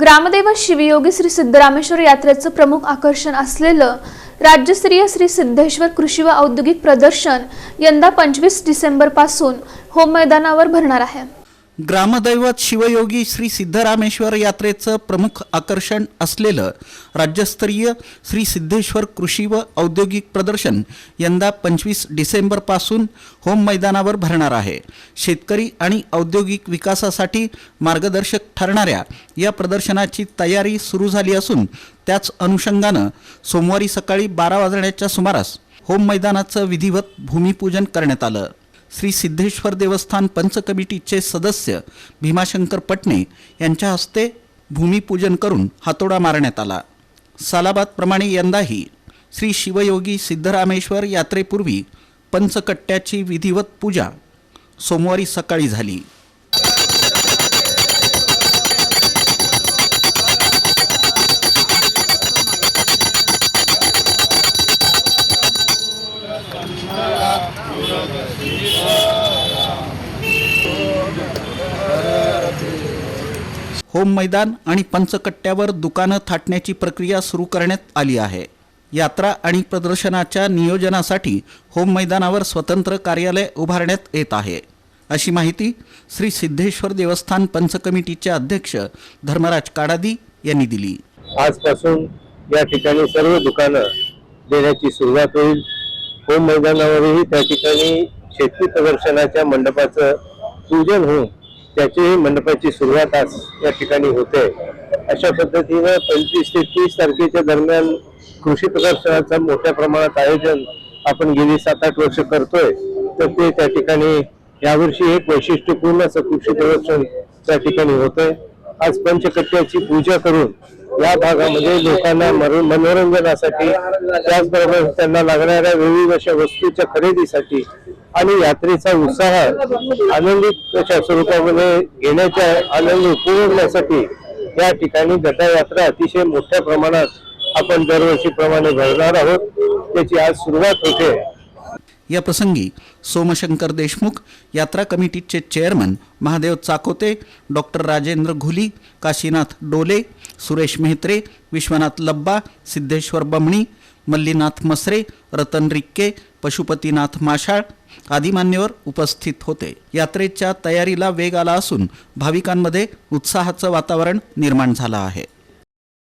ग्रामदैवत शिवयोगी श्री सिद्धरामेश्वर यात्रेचं प्रमुख आकर्षण असलेलं राज्यस्तरीय श्री सिद्धेश्वर कृषी व औद्योगिक प्रदर्शन यंदा पंचवीस डिसेंबरपासून होम मैदानावर भरणार आहे. ग्रामदैवत शिवयोगी श्री सिद्धरामेश्वर यात्रेचं प्रमुख आकर्षण असलेलं राज्यस्तरीय श्री सिद्धेश्वर कृषी व औद्योगिक प्रदर्शन यंदा पंचवीस डिसेंबरपासून होम मैदानावर भरणार आहे. शेतकरी आणि औद्योगिक विकासासाठी मार्गदर्शक ठरणाऱ्या या प्रदर्शनाची तयारी सुरू झाली असून त्याच अनुषंगानं सोमवारी सकाळी बारा वाजण्याच्या सुमारास होम मैदानाचं विधिवत भूमिपूजन करण्यात आलं. श्री सिद्धेश्वर देवस्थान पंच कमिटीचे सदस्य भीमाशंकर पटणे यांच्या हस्ते भूमिपूजन करून हातोडा मारण्यात आला. सालाबादप्रमाणे यंदाही श्री शिवयोगी सिद्धरामेश्वर यात्रेपूर्वी पंचकट्ट्याची विधिवत पूजा सोमवारी सकाळी झाली. होम मैदान आणि पंचकट्ट्यावर दुकानं थाटण्याची प्रक्रिया सुरू करण्यात आली आहे. यात्रा आणि प्रदर्शनाच्या नियोजनासाठी होम मैदानावर स्वतंत्र कार्यालय उभारण्यात येत आहे. अशी माहिती श्री सिद्धेश्वर देवस्थान पंचकमिटीचे अध्यक्ष धर्मराज काडादी यांनी दिली. आजपासून या ठिकाणी सर्व दुकानं देण्याची सुरुवात होईल. होम मैदानावरही त्या ठिकाणी शेतकी प्रदर्शनाच्या मंडपाचं पूजन होऊन त्याची मंडपाची सुरुवात आज या ठिकाणी होते. अशा पद्धतीनं पंचवीस ते तीस तारखेच्या दरम्यान कृषी प्रदर्शनाचं मोठ्या प्रमाणात आयोजन आपण गेली सात आठ वर्ष करतोय. तर ते त्या ठिकाणी यावर्षी एक वैशिष्ट्यपूर्ण असं कृषी प्रदर्शन त्या ठिकाणी होतंय. आज पंचकट्ट्याची पूजा करून या भागामध्ये लोकांना मनोरंजनासाठी त्याचबरोबर त्यांना लागणाऱ्या विविध अशा वस्तूच्या खरेदीसाठी आणि यात्रेचा उत्साह आनंदित अशा स्वरूपामध्ये घेण्याच्या आनंद उपभोगण्यासाठी या ठिकाणी गटायात्रा अतिशय मोठ्या प्रमाणात आपण दरवर्षीप्रमाणे भरणार आहोत. त्याची आज सुरुवात होते. या प्रसंगी सोमशंकर देशमुख यात्रा कमिटीचे चेअरमन महादेव चाकोते डॉक्टर राजेंद्र घुली काशीनाथ डोले सुरेश मेहत्रे विश्वनाथ लब्बा सिद्धेश्वर बमणी मल्लीनाथ मसरे रतन रिक्के पशुपतीनाथ माशाळ आदी मान्यवर उपस्थित होते. यात्रेच्या तयारीला वेग आला असून भाविकांमध्ये उत्साहाचं वातावरण निर्माण झालं आहे.